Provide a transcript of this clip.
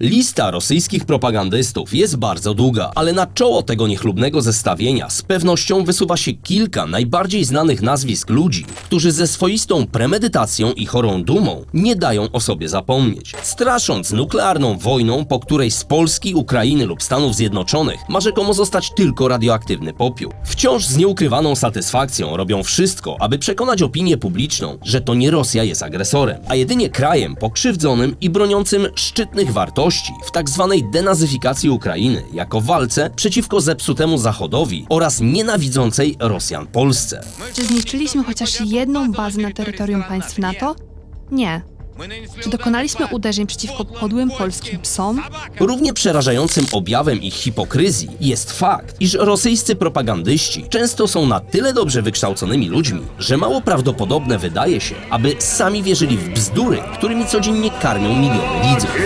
Lista rosyjskich propagandystów jest bardzo długa, ale na czoło tego niechlubnego zestawienia z pewnością wysuwa się kilka najbardziej znanych nazwisk ludzi, którzy ze swoistą premedytacją i chorą dumą nie dają o sobie zapomnieć. Strasząc nuklearną wojną, po której z Polski, Ukrainy lub Stanów Zjednoczonych ma rzekomo zostać tylko radioaktywny popiół. Wciąż z nieukrywaną satysfakcją robią wszystko, aby przekonać opinię publiczną, że to nie Rosja jest agresorem, a jedynie krajem pokrzywdzonym i broniącym szczytnych wartości w tak zwanej denazyfikacji Ukrainy jako walce przeciwko zepsutemu Zachodowi oraz nienawidzącej Rosjan Polsce. Czy zniszczyliśmy chociaż jedną bazę na terytorium państw NATO? Nie. Czy dokonaliśmy uderzeń przeciwko podłym polskim psom? Równie przerażającym objawem ich hipokryzji jest fakt, iż rosyjscy propagandyści często są na tyle dobrze wykształconymi ludźmi, że mało prawdopodobne wydaje się, aby sami wierzyli w bzdury, którymi codziennie karmią miliony widzów.